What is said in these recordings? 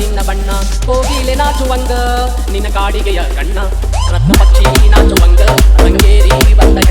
ನಿನ್ನ ಬಣ್ಣ ಕೋಗಿಲೆ ನಾಚುವಂಗ ನಿನ್ನ ಕಾಡಿಗೆಯ ಕಣ್ಣ ರತ್ನ ಪಕ್ಷಿ ನಾಚುವಂಗ ರಂಗೇರಿ ಬಂದ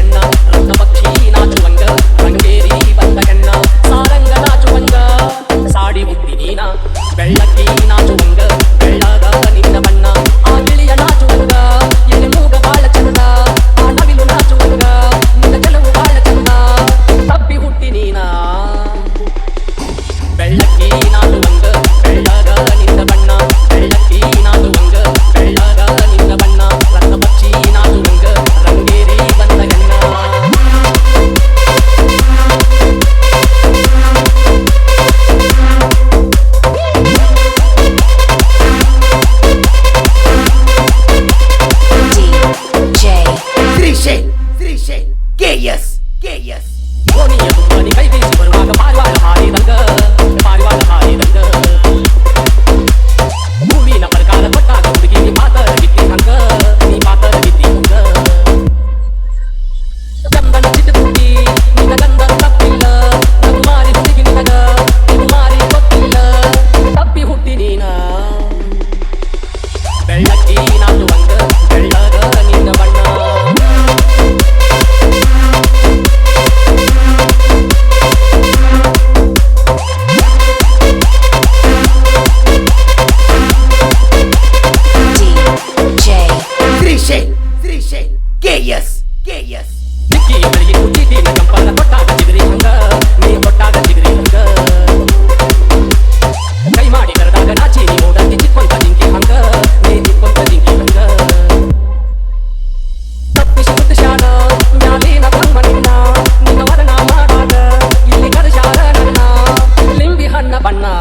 นา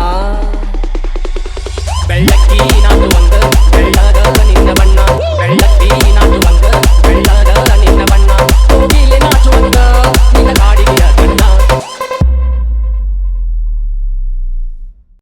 เบลกี้น้ำดวง